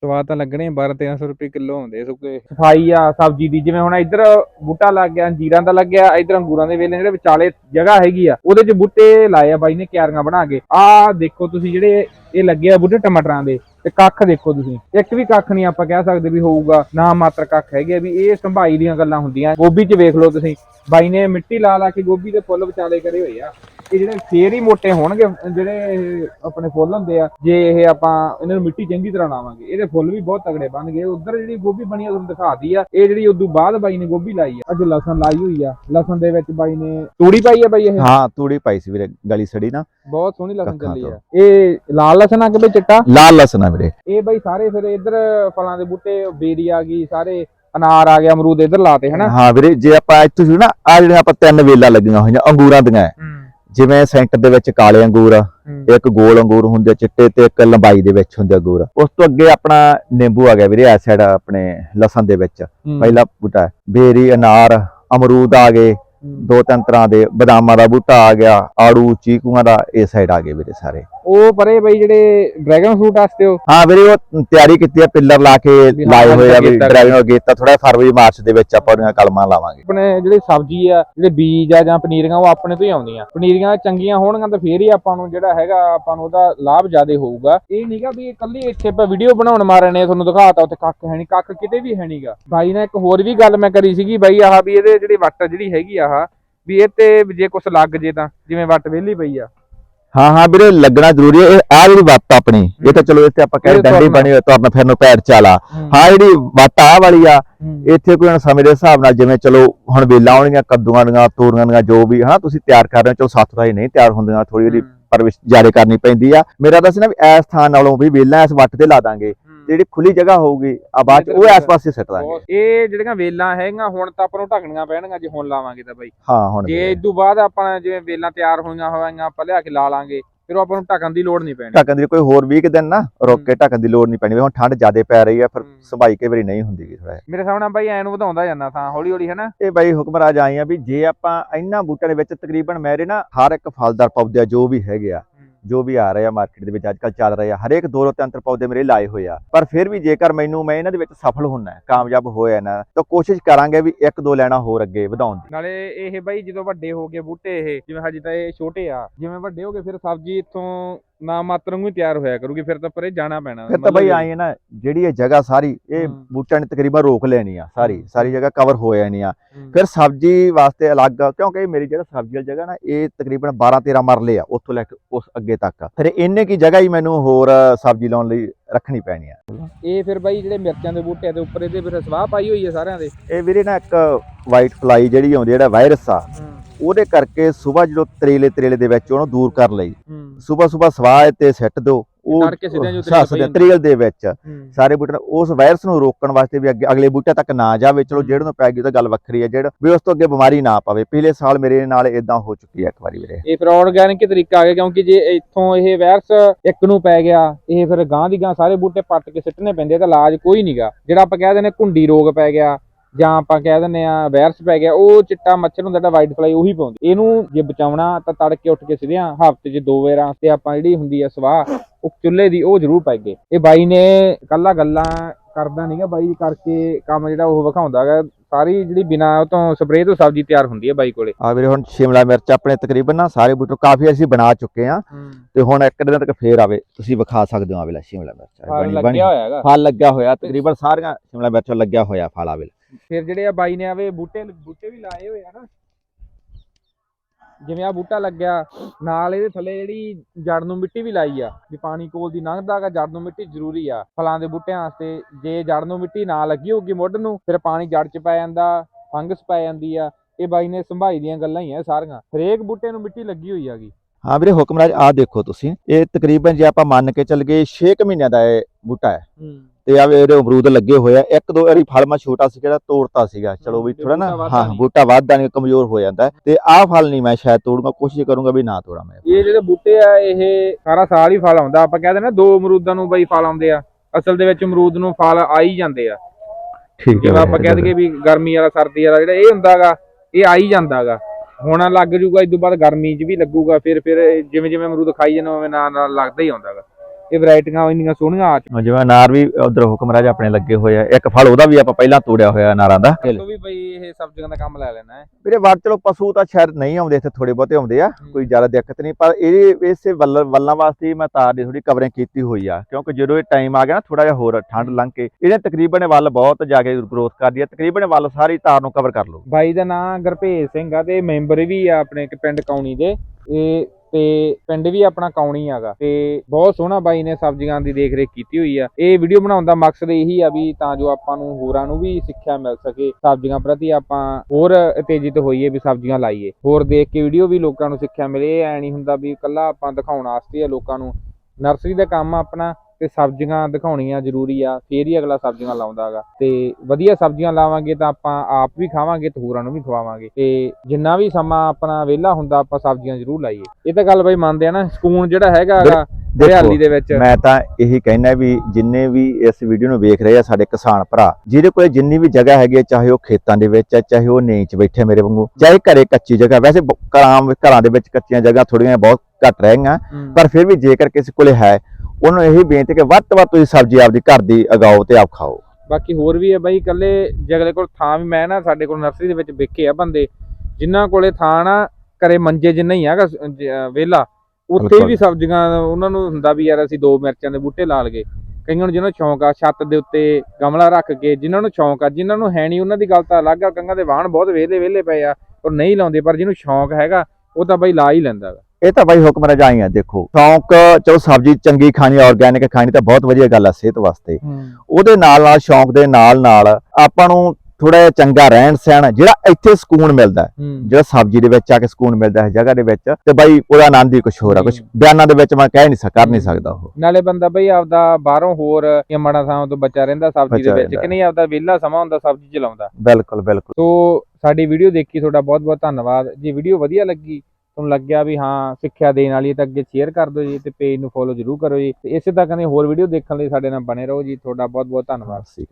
ਸਵਾਦ ਤਾਂ ਲੱਗਣੇ 12 1300 ਰੁਪਏ ਕਿਲੋ ਹੁੰਦੇ ਸੁੱਕੇ। ਸਫ਼ਾਈ ਆ ਸਬਜ਼ੀ ਦੀ ਜਿਵੇਂ ਹੁਣ ਇੱਧਰ ਬੂਟਾ ਲੱਗ ਗਿਆ ਅੰਜੀਰਾਂ ਦਾ ਲੱਗਿਆ ਇੱਧਰ ਅੰਗੂਰਾਂ ਦੇ ਵੇਲੇ ਜਿਹੜੇ ਵਿਚਾਲੇ ਜਗ੍ਹਾ ਹੈਗੀ ਆ ਉਹਦੇ 'ਚ ਬੂਟੇ ਲਾਏ ਆ ਬਾਈ ਨੇ ਕਿਆਰੀਆਂ ਬਣਾ ਕੇ। ਆਹ ਦੇਖੋ ਤੁਸੀਂ ਜਿਹੜੇ ਇਹ ਲੱਗੇ ਆ ਬੂਟੇ ਟਮਾਟਰਾਂ ਦੇ। ਤੇ ਕੱਖ ਦੇਖੋ ਤੁਸੀਂ। ਇੱਕ ਵੀ ਕੱਖ ਨਹੀਂ ਆਪਾਂ ਕਹਿ ਸਕਦੇ ਵੀ ਹੋਊਗਾ, ਨਾ ਮਾਤਰ ਕੱਖ ਹੈਗੇ ਆ ਵੀ ਇਹ ਸੰਭਾਈ ਦੀਆਂ ਗੱਲਾਂ ਹੁੰਦੀਆਂ। ਗੋਭੀ 'ਚ ਵੇਖ ਲਓ ਤੁਸੀਂ। ਬਾਈ ਨੇ ਮਿੱਟੀ ਲਾ ਲਾ ਕੇ ਗੋਭੀ ਦੇ ਫੁੱਲ ਵਿਚਾਲੇ ਕਰੇ ਹੋਏ ਆ। ਇਹ ਜਿਹੜੇ ਫੇਰ ਹੀ ਮੋਟੇ ਹੋਣਗੇ ਜਿਹੜੇ ਇਹ ਆਪਣੇ ਫੁੱਲ ਹੁੰਦੇ ਆ ਜੇ ਇਹ ਆਪਾਂ ਇਹਨਾਂ ਨੂੰ ਮਿੱਟੀ ਚੰਗੀ ਤਰ੍ਹਾਂ ਲਾਵਾਂਗੇ ਇਹਦੇ ਫੁੱਲ ਵੀ ਬਹੁਤ ਤਗੜੇ ਬਣਨਗੇ ਉਧਰ ਜਿਹੜੀ ਗੋਭੀ ਬਣੀ ਆ ਤੁਹਾਨੂੰ ਦਿਖਾਤੀ ਆ। ਇਹ ਜਿਹੜੀ ਉਦੋਂ ਬਾਅਦ ਬਾਈ ਨੇ ਗੋਭੀ ਲਾਈ ਆ ਅੱਜ ਲਸਣ ਲਾਈ ਹੋਈ ਆ। ਲਸਣ ਦੇ ਵਿੱਚ ਬਾਈ ਨੇ ਤੂੜੀ ਪਾਈ ਆ ਬਾਈ ਇਹ?
ਹਾਂ ਤੂੜੀ ਪਾਈ ਸੀ ਵੀਰੇ ਗਲੀ ਸੜੀ ਨਾ।
ਬਹੁਤ ਸੋਹਣੀ ਲਸਣ ਚੱਲੀ। ਆ। ਇਹ ਲਾਲ ਲਸਣ ਆ ਕਿ ਬਈ ਚਿੱਟਾ?
ਲਾਲ ਲਸਣ ਆ ਵੀਰੇ।
ਇਹ ਬਾਈ ਸਾਰੇ ਫਿਰ ਇੱਧਰ ਫਲਾਂ ਦੇ ਬੂਟੇ ਬੇਰੀ ਆ ਗਈ ਸਾਰੇ ਅਨਾਰ ਆ ਗਿਆ ਅਮਰੂਦ ਇੱਧਰ ਲਾਤੇ ਹਨਾ?
ਹਾਂ ਵੀਰੇ ਜੇ ਆਪਾਂ ਇੱਥੋਂ ਸ਼ੁਰੂ ਨਾ ਆ ਜਿਹੜੇ ਆਪਾਂ ਤਿੰਨ ਵੇਲਾਂ ਲੱਗੀਆਂ ਹੋਈਆਂ ਅੰਗੂਰਾਂ ਦੀਆਂ। ਹੈ। ਜਿਵੇਂ ਸੈਂਟਰ ਦੇ ਵਿੱਚ ਕਾਲੇ ਅੰਗੂਰ ਆ, ਇੱਕ ਗੋਲ ਅੰਗੂਰ ਹੁੰਦੇ ਚਿੱਟੇ ਤੇ ਇੱਕ ਲੰਬਾਈ ਦੇ ਵਿੱਚ ਹੁੰਦੇ ਅੰਗੂਰ। ਉਸ ਤੋਂ ਅੱਗੇ ਆਪਣਾ ਨਿੰਬੂ ਆ ਗਿਆ ਵੀਰੇ ਸਾਈਡ ਆਪਣੇ ਲਸਣ ਦੇ ਵਿੱਚ। ਪਹਿਲਾ ਬੂਟਾ। ਬੇਰੀ ਅਨਾਰ ਅਮਰੂਦ ਆ ਗਏ। ਦੋ ਤਿੰਨ ਤਰ੍ਹਾਂ ਦੇ ਬਦਾਮਾਂ ਦਾ ਬੂਟਾ ਆ ਗਿਆ ਆੜੂ ਚੀਕੂਆਂ ਦਾ ਇਹ ਸਾਈਡ ਆ ਗਏ ਵੀਰੇ ਸਾਰੇ।
ਉਹ ਪਰੇ ਬਈ ਜਿਹੜੇ ਡਰੈਗਨ ਫਰੂਟ ਵਾਸਤੇ ਉਹ
ਹਾਂ ਵੀਰੇ ਉਹ ਤਿਆਰੀ ਕੀਤੀ ਆ ਪਿੱਲਰ ਲਾ ਕੇ
ਹਾਂ,
ਲਾਏ ਹੋਏ ਆ ਵੀ ਡਰਾਈਵਿੰਗ ਅਗੇਤਾ ਥੋੜਾ ਫਰਵਰੀ ਮਾਰਚ ਦੇ ਵਿੱਚ ਆਪਾਂ ਉਹਦੀਆਂ ਕਲਮਾਂ ਲਾਵਾਂਗੇ।
ਆਪਣੇ ਜਿਹੜੇ ਸਬਜ਼ੀ ਆ ਜਿਹੜੇ ਬੀਜ ਆ ਜਾਂ ਪਨੀਰੀਆਂ ਉਹ ਆਪਣੇ ਤੋਂ ਹੀ ਆਉਂਦੀਆਂ। ਪਨੀਰੀਆਂ ਚੰਗੀਆਂ ਹੋਣਗੀਆਂ ਤਾਂ ਫੇਰ ਹੀ ਆਪਾਂ ਨੂੰ ਜਿਹੜਾ ਹੈਗਾ ਆਪਾਂ ਨੂੰ ਉਹਦਾ ਲਾਭ ਜ਼ਿਆਦਾ ਹੋਊਗਾ। ਇਹ ਨਹੀਂਗਾ ਵੀ ਇਕੱਲੀ ਇੱਥੇ ਆਪਾਂ ਵੀਡੀਓ ਬਣਾਉਣ ਮਾਰੇ ਨੇ ਤੁਹਾਨੂੰ ਦਿਖਾਤਾ ਉੱਥੇ ਕੱਖ ਹੈ ਨਹੀਂ ਕੱਖ ਕਿਤੇ ਵੀ ਹੈ ਨਹੀਂਗਾ ਬਾਈ ਨੇ ਇੱਕ ਹੋਰ ਵੀ ਗੱਲ ਮੈਂ ਕਰੀ ਸੀਗੀ ਬਾਈ ਆਹ ਵੀ ਇਹਦੇ ਜਿਹੜੀ ਵੱਟ ਜਿਹੜੀ ਹੈਗੀ ਆ ਵੀ ਇਹ ਤੇ ਜੇ ਕੁਝ ਲੱਗ ਜੇ ਤਾਂ ਜਿਵੇਂ ਵੱਟ ਵਿਹਲੀ ਪਈ ਆ।
ਹਾਂ ਹਾਂ ਵੀਰੇ ਲੱਗਣਾ ਜ਼ਰੂਰੀ ਹੈ। ਆ ਜਿਹੜੀ ਵੱਟ ਆਪਣੀ ਇਹ ਤਾਂ ਚਲੋ ਇੱਥੇ ਆਪਾਂ ਕਹਿ
ਇਹ
ਡੰਡੀ। ਬਣੀ ਹੋਈ ਤੁਰਨ ਫਿਰਨ ਨੂੰ ਪੈਰ ਚਾਲਾ ਹਾਂ। ਜਿਹੜੀ ਵੱਟ ਆ ਵਾਲੀ ਆ ਇੱਥੇ ਕੋਈ ਹੁਣ ਸਮੇਂ ਦੇ ਹਿਸਾਬ ਨਾਲ ਜਿਵੇਂ ਚਲੋ ਹੁਣ ਵੇਲਾਂ ਆਉਣਗੀਆਂ ਕੱਦੂਆਂ ਦੀਆਂ ਤੋਰੀਆਂ ਦੀਆਂ ਜੋ ਵੀ ਹਨਾ ਤੁਸੀਂ ਤਿਆਰ ਕਰ ਰਹੇ ਹੋ ਚਲੋ ਸੱਤ ਦਾ ਹੀ ਨਹੀਂ ਤਿਆਰ ਹੁੰਦੀਆਂ ਥੋੜੀ ਜਿਹੀ ਪਰਵਿਸ਼ ਜਾਰੇ ਕਰਨੀ ਪੈਂਦੀ ਆ। ਮੇਰਾ ਦੱਸ ਨਾ ਵੀ ਇਸ ਥਾਂ ਨਾਲੋਂ ਵੀ ਵੇਲਾਂ ਇਸ ਵੱਟ ਤੇ ਲਾ ਦਾਂਗੇ। ਜਿਹੜੀ ਖੁੱਲੀ ਜਗ੍ਹਾ ਹੋਊਗੀ ਆ ਬਾਅਦ ਚ ਉਹ ਇਸ ਪਾਸੇ ਸਿੱਟ ਦਾਂਗੇ
ਇਹ ਜਿਹੜੀਆਂ ਵੇਲਾਂ ਹੈਗੀਆਂ ਹੁਣ ਤਾਂ ਆਪਾਂ ਨੂੰ ਢੱਕਣੀਆਂ ਪੈਣਗੀਆਂ ਜੇ ਹੁਣ ਲਾਵਾਂਗੇ ਤਾਂ ਬਾਈ।
ਹਾਂ ਹੁਣ
ਜੇ ਤੋਂ ਬਾਅਦ ਆਪਾਂ ਜਿਵੇਂ ਵੇਲਾਂ ਤਿਆਰ ਹੋਈਆਂ ਹੋਈਆਂ ਆਪਾਂ ਲਿਆ ਕੇ ਲਾ ਲਾਂਗੇ ਫਿਰ ਆਪਾਂ ਨੂੰ ਢੱਕਣ ਦੀ ਲੋੜ ਨਹੀਂ ਪੈਣੀ।
ਢੱਕਣ ਦੀ ਕੋਈ ਹੋਰ 20 ਕੁ ਦਿਨ ਨਾ ਰੁਕ ਕੇ ਢੱਕਣ ਦੀ ਲੋੜ ਨਹੀਂ ਪੈਣੀ। ਹੁਣ ਠੰਡ ਜ਼ਿਆਦਾ ਪੈ ਰਹੀ ਆ ਫਿਰ
ਹੂੰ।
ਸੰਭਾਈ ਕਈ ਵਾਰੀ ਨਹੀਂ ਹੁੰਦੀ ਥੋੜਾ
ਮੇਰੇ ਨਾਲ ਬਾਈ ਐ ਨੂੰ ਵਧਾਉਂਦਾ ਜਾਂਦਾ ਤਾਂ ਹੌਲੀ ਹੌਲੀ ਹਨਾ।
ਇਹ ਬਾਈ ਹੁਕਮਰਾਜ ਆਏ ਆ ਵੀ ਜੇ ਆਪਾਂ ਇਹਨਾਂ ਬੂਟਿਆਂ ਦੇ ਵਿੱਚ ਤਕਰੀਬਨ ਮੇਰੇ ਨਾ ਹਰ ਇੱਕ ਫਲਦਾਰ ਪੌਦੇ ਆ ਜੋ ਵੀ ਹੈਗੇ ਆ ਜੋ ਵੀ ਆ ਰਹੇ ਆ ਮਾਰਕੀਟ ਦੇ ਵਿੱਚ ਅੱਜ ਕੱਲ ਚੱਲ ਰਹੇ ਆ ਹਰੇਕ ਦੋ ਰੋ ਤੰਤਰ ਪੌਦੇ ਮੇਰੇ ਲਾਏ ਹੋਏ ਆ। ਪਰ ਫਿਰ ਵੀ ਜੇਕਰ ਮੈਨੂੰ, ਮੈਂ ਇਹਨਾਂ ਦੇ ਵਿੱਚ ਸਫਲ ਹੁੰਨਾ, ਕਾਮਯਾਬ ਹੋਇਆ ਨਾ, ਤਾਂ ਕੋਸ਼ਿਸ਼ ਕਰਾਂਗੇ ਵੀ ਇੱਕ ਦੋ ਲੈਣਾ ਹੋਰ ਅੱਗੇ ਵਧਾਉਣ ਦੀ।
ਨਾਲੇ ਇਹ ਬਾਈ ਜਦੋਂ ਵੱਡੇ ਹੋ ਗਏ ਬੂਟੇ ਇਹ, ਜਿਵੇਂ ਹਜੇ ਤਾਂ ਇਹ ਛੋਟੇ ਆ, ਜਿਵੇਂ ਵੱਡੇ ਹੋ ਗਏ ਫਿਰ ਸਬਜ਼ੀ ਇੱਥੋਂ ਨਾ ਮਾਤਰ ਨੂੰ ਹੀ ਤਿਆਰ ਹੋਇਆ ਕਰੂਗੀ ਫਿਰ ਤਾਂ ਪਰੇ ਜਾਣਾ ਪੈਣਾ
ਫਿਰ ਤਾਂ ਬਾਈ ਆਏ ਆ ਨਾ ਜਿਹੜੀ ਇਹ ਜਗ੍ਹਾ ਸਾਰੀ ਇਹ। ਬੂਟਿਆਂ ਨੇ ਤਕਰੀਬਨ ਰੋਕ ਲੈਣੀ ਆ ਸਾਰੀ। ਸਾਰੀ ਜਗ੍ਹਾ ਕਵਰ ਹੋ ਜਾਣੀ ਆ। ਫਿਰ ਸਬਜ਼ੀ ਵਾਸਤੇ ਅਲੱਗ ਕਿਉਂਕਿ ਇਹ ਮੇਰੀ ਜਿਹੜਾ ਸਬਜ਼ੀ ਵਾਲੀ ਜਗ੍ਹਾ ਨਾ ਇਹ ਤਕਰੀਬਨ 12 13 ਮਰਲੇ ਆ ਉੱਥੋਂ ਲੈ ਕੇ ਉਸ ਅੱਗੇ ਤੱਕ ਫਿਰ ਇੰਨੇ ਕੀ ਜਗ੍ਹਾ ਹੀ ਮੈਨੂੰ ਹੋਰ ਸਬਜ਼ੀ ਲਾਉਣ ਲਈ ਰੱਖਣੀ ਪੈਣੀ ਆ
ਇਹ ਫਿਰ ਬਾਈ ਜਿਹੜੇ ਮਿਰਚਾਂ ਦੇ ਬੂਟੇ ਆ ਤੇ ਉੱਪਰ ਇਹਦੇ ਫਿਰ ਸਵਾਹ ਪਾਈ ਹੋਈ ਹੈ ਸਾਰਿਆਂ ਦੇ
ਇਹ ਵੀਰੇ ਨਾ ਇੱਕ ਵਾਈਟ ਫਲਾਈ ਜਿਹੜੀ ਆਉਂਦੀ ਜਿਹੜਾ ਵਾਇਰਸ ਆ ਉਹਦੇ ਕਰਕੇ ਸਵੇਰ ਜਦੋਂ ਤਰੇਲੇ ਤਰੇਲੇ ਦੇ ਵਿੱਚ ਉਹਨੂੰ ਦੂਰ ਕਰ ਲਈ। ਸਵੇਰ ਸਵੇਰ ਸਵਾਹ ਤੇ ਸਿੱਟ ਦਿਓ ਉਹ ਸੱਸ ਦੇ। ਤਰੇਲ ਦੇ ਵਿੱਚ। ਸਾਰੇ ਬੂਟੇ ਨੂੰ- ਉਸ ਵਾਇਰਸ ਨੂੰ ਰੋਕਣ ਵਾਸਤੇ ਵੀ ਅੱਗੇ ਅਗਲੇ ਬੂਟੇ ਤੱਕ ਨਾ ਜਾਵੇ। ਚਲੋ। ਜਿਹੜੇ ਨੂੰ ਪੈ ਗਈ ਤਾਂ ਗੱਲ ਵੱਖਰੀ ਹੈ ਜਿਹੜਾ ਵੀ ਉਸ ਤੋਂ ਅੱਗੇ ਬਿਮਾਰੀ ਨਾ ਪਵੇ। ਪਿਛਲੇ ਸਾਲ ਮੇਰੇ ਨਾਲ ਇਦਾਂ ਹੋ ਚੁੱਕੀ ਹੈ ਇੱਕ ਵਾਰੀ ਵੀਰੇ।
ਇਹ ਫਿਰ ਆਰਗੈਨਿਕ ਤਰੀਕਾ ਆ ਗਿਆ ਕਿਉਂਕਿ ਜੇ ਇੱਥੋਂ ਇਹ ਵਾਇਰਸ ਇੱਕ ਨੂੰ ਪੈ ਗਿਆ ਇਹ ਫਿਰ ਗਾਂ ਦੀ ਗਾਂ ਸਾਰੇ ਬੂਟੇ ਪੱਟ ਕੇ ਸਿੱਟਣੇ ਪੈਂਦੇ ਤਾਂ ਇਲਾਜ ਕੋਈ ਨਹੀਂਗਾ ਜਿਹੜਾ ਆਪਾਂ ਕਹਿ ਦਿੰਦੇ ਘੁੰਡੀ ਰੋਗ ਪੈ ਗਿਆ ਜਾਂ ਆਪਾਂ ਕਹਿ ਦਿੰਦੇ ਆ ਵਾਇਰਸ ਪੈ ਗਿਆ ਉਹ ਚਿੱਟਾ ਮੱਛਰ ਹੁੰਦਾ ਜਿਹੜਾ ਵਾਈਟ ਫਲਾਈ ਉਹੀ ਪਾਉਂਦੀ। ਇਹਨੂੰ ਜੇ ਬਚਾਉਣਾ ਤਾਂ ਤੜਕੇ ਉੱਠ ਕੇ ਸਿੱਧਿਆਂ ਹਫ਼ਤੇ 'ਚ ਦੋ ਵਾਰਾਂ ਤੇ ਆਪਾਂ ਜਿਹੜੀ ਹੁੰਦੀ ਆ ਸਵਾਹ ਉਹ ਚੁੱਲ੍ਹੇ ਦੀ ਉਹ ਜ਼ਰੂਰ ਪਾਈਏ ਇਹ ਬਾਈ ਨੇ ਕੱਲਾ ਗੱਲਾਂ ਕਰਦਾ ਨਹੀਂਗਾ ਬਾਈ ਕਰਕੇ ਕੰਮ ਜਿਹੜਾ ਉਹ ਵਿਖਾਉਂਦਾ ਗਾ ਸਾਰੀ ਜਿਹੜੀ ਬਿਨਾ ਉਹ ਤੋਂ ਸਪਰੇਅ ਤੋਂ ਸਬਜ਼ੀ ਤਿਆਰ ਹੁੰਦੀ ਹੈ ਬਾਈ ਕੋਲੇ।
ਆ ਵੀਰੇ ਹੁਣ ਸ਼ਿਮਲਾ ਮਿਰਚ ਆਪਣੇ ਤਕਰੀਬਨ ਨਾ ਸਾਰੇ ਬੂਟੇ ਕਾਫੀ ਅਸੀਂ ਬਣਾ ਚੁੱਕੇ ਆ ਤੇ ਹੁਣ ਇੱਕ ਦਿਨ ਤੱਕ ਫੇਰ ਆਵੇ। ਤੁਸੀਂ ਵਿਖਾ ਸਕਦੇ ਹੋ ਆ ਵੇਲਾ ਸ਼ਿਮਲਾ ਮਿਰਚ।
ਫਲ ਲੱਗਿਆ ਹੋਇਆ ਹੈਗਾ।
ਫਲ ਲੱਗਿਆ ਹੋਇਆ ਤਕਰੀਬਨ ਸਾਰੀਆਂ ਸ਼ਿਮਲਾ ਮਿਰਚ ਲੱਗਿਆ ਹੋਇਆ ਫਲ ਆ ਵੇਲੇ।
ਫਿਰ ਜਿਹੜੇ ਆ ਬਾਈ ਨੇ ਆਵੇ ਬੂਟੇ ਬੂਟੇ ਵੀ ਲਾਏ ਹੋਏ ਆ ਨਾ। ਜਿਵੇਂ ਆ ਬੂਟਾ ਲੱਗਿਆ, ਨਾਲ ਇਹਦੇ ਥੱਲੇ ਜਿਹੜੀ ਜੜ ਨੂੰ ਮਿੱਟੀ ਵੀ ਲਾਈ ਆ, ਵੀ ਪਾਣੀ ਕੋਲ ਦੀ ਲੰਘਦਾਗਾ ਜੜ ਨੂੰ ਮਿੱਟੀ ਜ਼ਰੂਰੀ ਆ। ਫਲਾਂ ਦੇ ਬੂਟਿਆਂ ਵਾਸਤੇ ਜੇ ਜੜ ਨੂੰ ਮਿੱਟੀ ਨਾ ਲੱਗੀ ਹੋਊਗੀ ਮੁੱਢ ਨੂੰ, ਫਿਰ ਪਾਣੀ ਜੜ 'ਚ ਪੈ ਜਾਂਦਾ, ਫੰਗਸ ਪੈ ਜਾਂਦੀ ਆ। ਇਹ ਬਾਈ ਨੇ ਸੰਭਾਈ ਦੀਆਂ ਗੱਲਾਂ ਹੀ ਆ ਸਾਰੀਆਂ। ਹਰੇਕ ਬੂਟੇ ਨੂੰ ਮਿੱਟੀ ਲੱਗੀ ਹੋਈ ਹੈਗੀ।
ਹਾਂ ਵੀਰੇ ਹੁਕਮਰਾਜ ਆ ਦੇਖੋ ਤੁਸੀਂ। ਇਹ ਤਕਰੀਬਨ ਜੇ ਆਪਾਂ ਮੰਨ ਕੇ ਚੱਲ ਗਏ 6 ਮਹੀਨਿਆਂ ਦਾ ਇਹ ਬੂਟਾ ਹੈ। ਤੇ ਆ ਇਹਦੇ ਅਮਰੂਦ ਲੱਗੇ ਹੋਏ ਆ। ਇੱਕ ਦੋ ਵਾਰੀ ਫਲ ਮਾ ਛੋਟਾ ਸੀ ਜਿਹੜਾ ਤੋੜਤਾ ਸੀਗਾ। ਚਲੋ ਵੀ ਥੋੜਾ ਨਾ ਹਾਂ। ਬੂਟਾ ਵੱਧਦਾ ਨਹੀਂ ਕਮਜ਼ੋਰ ਹੋ ਜਾਂਦਾ ਹੈ। ਤੇ ਆਹ ਫਲ ਨਹੀਂ ਮੈਂ ਸ਼ਾਇਦ ਤੋੜੂੰਗਾ ਕੋਸ਼ਿਸ਼ ਕਰੂੰਗਾ ਵੀ ਨਾ ਤੋੜਾਂ ਮੈਂ।
ਇਹ ਜਿਹੜੇ ਬੂਟੇ ਆ ਇਹ ਸਾਰਾ ਸਾਲ ਹੀ ਫਲ ਆਉਂਦਾ। ਆਪਾਂ ਕਹਿੰਦੇ ਨਾ ਦੋ ਅਮਰੂਦਾਂ ਨੂੰ ਬਈ ਫਲ ਆਉਂਦੇ ਆ। ਅਸਲ ਦੇ ਵਿੱਚ ਅਮਰੂਦ ਨੂੰ ਫਲ ਆ ਹੀ ਜਾਂਦੇ ਆ।
ਠੀਕ
ਜਿਵੇਂ ਆਪਾਂ ਕਹਿ ਦਈਏ ਵੀ ਗਰਮੀ ਵਾਲਾ ਸਰਦੀ ਵਾਲਾ ਜਿਹੜਾ ਇਹ ਹੁੰਦਾਗਾ ਇਹ ਆ ਹੀ ਜਾਂਦਾਗਾ। ਹੁਣ ਲੱਗ ਜੂਗਾ, ਇਸ ਤੋਂ ਬਾਅਦ ਗਰਮੀ 'ਚ ਵੀ ਲੱਗੂਗਾ, ਫਿਰ ਫਿਰ ਜਿਵੇਂ ਜਿਵੇਂ ਅਮਰੂਦ ਖਾਈ ਜਾਣਾ ਉਵੇਂ ਨਾਲ ਨਾਲ ਲੱਗਦਾ ਹੀ ਆਉਂਦਾ ਗਾ ਇਹ ਵੈਰਾਈਟੀਆਂ ਇੰਨੀਆਂ ਸੋਹਣੀਆਂ ਆ ਚੁੱਕੀਆਂ।
ਜਿਵੇਂ ਅਨਾਰ ਵੀ ਉਧਰ ਹੁਕਮਰਾਜ ਆਪਣੇ ਲੱਗੇ ਹੋਏ ਆ। ਇੱਕ ਫਲ ਉਹਦਾ ਵੀ ਆਪਾਂ ਪਹਿਲਾਂ ਤੋੜਿਆ ਹੋਇਆ ਅਨਾਰਾਂ ਦਾ।
ਤੂੰ ਵੀ ਬਈ ਇਹ ਸਬਜ਼ੀਆਂ ਦਾ ਕੰਮ ਲੈ ਲੈਣਾ ਹੈ।
ਵੀਰੇ ਵਾਰ ਚਲੋ ਪਸ਼ੂ ਤਾਂ ਸ਼ਾਇਦ ਨਹੀਂ ਆਉਂਦੇ ਇੱਥੇ ਥੋੜੇ ਬਹੁਤੇ ਆਉਂਦੇ ਆ ਕੋਈ ਜ਼ਿਆਦਾ ਦਿੱਕਤ ਨਹੀਂ ਪਰ ਇਹ ਇਸੇ ਵੱਲ ਵਾਸਤੇ ਮੈਂ ਤਾਰ ਦੀ ਥੋੜੀ ਕਵਰਿੰਗ ਕੀਤੀ ਹੋਈ ਆ ਕਿਉਂਕਿ ਜਦੋਂ ਇਹ ਟਾਈਮ ਆ ਗਿਆ ਨਾ ਥੋੜਾ ਜਿਹਾ ਹੋਰ ਠੰਡ ਲੰਘ ਕੇ ਇਹਨੇ ਤਕਰੀਬਨ ਵੱਲ ਬਹੁਤ ਜਾ ਕੇ ਗਰੋਥ ਕਰਦੀ ਆ ਤਕਰੀਬਨ ਵੱਲ ਸਾਰੀ ਤਾਰ ਨੂੰ ਕਵਰ ਕਰ ਲਓ।
ਬਾਈ ਦਾ ਨਾਮ ਗੁਰਭੇਜ ਸਿੰਘ ਆ ਤੇ ਮੈਂਬਰ ਵੀ ਆ ਆਪਣੇ ਇੱਕ ਪਿੰਡ ਕੌਣੀ ਦੇ। ਇਹ ਤੇ ਪਿੰਡ ਵੀ ਆਪਣਾ ਕੌਣੀ ਹੈਗਾ ਤੇ ਬਹੁਤ ਸੋਹਣਾ ਬਾਈ ਨੇ ਸਬਜ਼ੀਆਂ ਦੀ ਦੇਖ ਰੇਖ ਕੀਤੀ ਹੋਈ ਆ। ਇਹ ਵੀਡੀਓ ਬਣਾਉਣ ਦਾ ਮਕਸਦ ਇਹੀ ਆ ਵੀ ਤਾਂ ਜੋ ਆਪਾਂ ਨੂੰ ਹੋਰਾਂ ਨੂੰ ਵੀ ਸਿੱਖਿਆ ਮਿਲ ਸਕੇ, ਸਬਜ਼ੀਆਂ ਪ੍ਰਤੀ ਆਪਾਂ ਹੋਰ ਉਤੇਜਿਤ ਹੋਈਏ ਵੀ ਸਬਜ਼ੀਆਂ ਲਾਈਏ। ਹੋਰ ਦੇਖ ਕੇ ਵੀਡੀਓ ਵੀ ਲੋਕਾਂ ਨੂੰ ਸਿੱਖਿਆ ਮਿਲੇ ਐ ਨਹੀਂ ਹੁੰਦਾ ਵੀ ਇਕੱਲਾ ਆਪਾਂ ਦਿਖਾਉਣ ਵਾਸਤੇ ਆ ਲੋਕਾਂ ਨੂੰ। ਨਰਸਰੀ ਦਾ ਕੰਮ ਆਪਣਾ ਤੇ ਸਬਜ਼ੀਆਂ ਦਿਖਾਉਣੀਆਂ ਜ਼ਰੂਰੀ ਆ ਫੇਰ ਹੀ ਅਗਲਾ ਸਬਜ਼ੀਆਂ ਲਾਉਂਦਾ ਹੈਗਾ ਤੇ ਵਧੀਆ ਸਬਜ਼ੀਆਂ ਲਾਵਾਂਗੇ ਤਾਂ ਆਪਾਂ ਆਪ ਵੀ ਖਾਵਾਂਗੇ ਤੇ ਹੋਰਾਂ ਨੂੰ ਵੀ ਖਵਾਵਾਂਗੇ। ਤੇ ਜਿੰਨਾ ਵੀ ਸਮਾਂ ਆਪਣਾ ਵਿਹਲਾ ਹੁੰਦਾ ਆਪਾਂ ਸਬਜ਼ੀਆਂ ਜ਼ਰੂਰ ਲਾਈਏ। ਇਹ ਤਾਂ ਗੱਲ ਬਈ ਮੰਨਦੇ ਆ ਨਾ ਸਕੂਨ ਜਿਹੜਾ ਹੈਗਾ ਹਰਿਆਲੀ ਦੇ ਵਿੱਚ।
ਮੈਂ ਤਾਂ ਇਹੀ ਕਹਿਣਾ ਵੀ ਜਿੰਨੇ ਵੀ ਇਸ ਵੀਡੀਓ ਨੂੰ ਵੇਖ ਰਹੇ ਆ ਸਾਡੇ ਕਿਸਾਨ ਭਰਾ ਜਿਹਦੇ ਕੋਲੇ ਜਿੰਨੀ ਵੀ ਜਗ੍ਹਾ ਹੈਗੀ ਹੈ, ਚਾਹੇ ਉਹ ਖੇਤਾਂ ਦੇ ਵਿੱਚ ਹੈ ਚਾਹੇ ਉਹ ਨੀਂਚ ਬੈਠੇ ਮੇਰੇ ਵਾਂਗੂ ਚਾਹੇ ਘਰੇ ਕੱਚੀ ਜਗ੍ਹਾ ਵੈਸੇ ਘਰਾਂ ਘਰਾਂ ਦੇ ਵਿੱਚ ਕੱਚੀਆਂ ਜਗ੍ਹਾ ਥੋੜੀਆਂ ਬਹੁਤ ਘੱਟ ਰਹੀਆਂ
ਹੂੰ।
ਪਰ ਫਿਰ ਵੀ ਜੇਕਰ ਕਿਸੇ ਕੋਲੇ ਹੈ ਉਹਨੂੰ ਇਹੀ ਬੇਨਤੀ ਕਿ ਵੱਧ ਤੋਂ ਵੱਧ ਤੁਸੀਂ ਸਬਜ਼ੀ ਆਪਦੀ ਘਰ ਦੀ ਉਗਾਓ ਤੇ ਆਪ ਖਾਓ
ਬਾਕੀ ਹੋਰ ਵੀ ਹੈ ਬਾਈ ਇਕੱਲੇ ਜਗਲੇ ਕੋਲ ਥਾਂ ਵੀ ਮੈਂ ਨਾ ਸਾਡੇ ਕੋਲ ਨਰਸਰੀ ਦੇ ਵਿੱਚ ਵੇਖੇ ਆ ਬੰਦੇ ਜਿਨ੍ਹਾਂ ਕੋਲੇ ਥਾਂ ਨਾ ਘਰੇ ਮੰਜੇ ਜਿੰਨਾ ਹੀ ਹੈਗਾ ਵਿਹਲਾ ਉੱਥੇ। ਵੀ ਸਬਜ਼ੀਆਂ ਉਹਨਾਂ ਨੂੰ ਹੁੰਦਾ ਵੀ ਯਾਰ ਅਸੀਂ ਦੋ ਮਿਰਚਾਂ ਦੇ ਬੂਟੇ ਲਾ ਲਗੇ ਕਈਆਂ ਨੂੰ ਜਿਹਨਾਂ ਨੂੰ ਸ਼ੌਂਕ ਆ ਛੱਤ ਦੇ ਉੱਤੇ ਗਮਲਾ ਰੱਖ ਕੇ ਜਿਨ੍ਹਾਂ ਨੂੰ ਸ਼ੌਂਕ ਆ ਜਿਨ੍ਹਾਂ ਨੂੰ ਹੈ ਨਹੀਂ ਉਹਨਾਂ ਦੀ ਗੱਲ ਤਾਂ ਅਲੱਗ ਆ ਕੰਗਾਂ ਦੇ ਵਾਹਣ ਬਹੁਤ ਵਿਹਲੇ ਵਿਹਲੇ ਪਏ ਆ ਉਹ ਨਹੀਂ ਲਾਉਂਦੇ ਪਰ ਜਿਹਨੂੰ ਸ਼ੌਂਕ ਹੈਗਾ ਉਹ ਤਾਂ ਬਾਈ ਲਾ ਹੀ ਲੈਂਦਾ।
ਇਹ ਤਾਂ ਬਾਈ ਹੁਕਮ ਰਜਾਈ ਆ ਦੇਖੋ। ਸ਼ੌਂਕ ਚਲੋ ਸਬਜ਼ੀ ਚੰਗੀ ਖਾਣੀ ਆਰਗੈਨਿਕ ਖਾਣੀ ਤਾਂ ਬਹੁਤ ਵਧੀਆ ਗੱਲ ਆ ਸਿਹਤ ਵਾਸਤੇ। ਉਹਦੇ ਨਾਲ ਨਾਲ ਸ਼ੌਂਕ ਦੇ ਨਾਲ ਨਾਲ ਆਪਾਂ ਨੂੰ ਥੋੜਾ ਜਿਹਾ ਚੰਗਾ ਰਹਿਣ ਸਹਿਣ ਜਿਹੜਾ ਇੱਥੇ ਸਕੂਨ ਮਿਲਦਾ ਜਿਹੜਾ ਸਬਜ਼ੀ ਦੇ ਵਿੱਚ ਆ ਕੇ ਸਕੂਨ ਮਿਲਦਾ ਹੈ ਜਗ੍ਹਾ ਦੇ ਵਿੱਚ ਤੇ ਬਾਈ ਉਹਦਾ ਆਨੰਦ ਹੀ ਕੁਝ ਹੋਰ ਆ। ਕੁਝ। ਬਿਆਨਾਂ ਦੇ ਵਿੱਚ ਮੈਂ ਕਹਿ ਨਹੀਂ ਸਕ ਕਰ ਨਹੀਂ। ਸਕਦਾ ਉਹ।
ਨਾਲੇ ਬੰਦਾ ਬਈ ਆਪਦਾ ਬਾਹਰੋਂ ਹੋਰ ਮਾੜਾ ਥਾਂ ਤੋਂ ਬਚਾ ਰਹਿੰਦਾ ਸਬਜ਼ੀ ਦੇ ਵਿੱਚ। ਕਿ ਨਹੀਂ ਆਪਦਾ ਵਿਹਲਾ ਸਮਾਂ ਹੁੰਦਾ ਸਬਜ਼ੀ ਚਲਾਉਂਦਾ।
ਬਿਲਕੁਲ ਬਿਲਕੁਲ।
ਸੋ ਸਾਡੀ ਵੀਡੀਓ ਦੇਖੀ ਤੁਹਾਡਾ ਬਹੁਤ ਬਹੁਤ ਧੰਨਵਾਦ। ਜੇ ਵੀਡੀਓ ਵਧੀਆ ਲੱਗੀ ਤੁਹਾਨੂੰ ਲੱਗਿਆ ਵੀ ਹਾਂ, ਸਿੱਖਿਆ ਦੇਣ ਵਾਲੀ ਤਾਂ ਅੱਗੇ ਸ਼ੇਅਰ ਕਰ ਦਿਓ ਜੀ ਤੇ ਪੇਜ ਨੂੰ ਫੋਲੋ ਜ਼ਰੂਰ ਕਰੋ ਜੀ। ਤੇ ਇਸੇ ਤਰ੍ਹਾਂ ਦੇ ਹੋਰ ਵੀਡੀਓ ਦੇਖਣ ਲਈ ਸਾਡੇ ਨਾਲ ਬਣੇ ਰਹੋ ਜੀ। ਤੁਹਾਡਾ ਬਹੁਤ ਬਹੁਤ ਧੰਨਵਾਦ
ਸੀ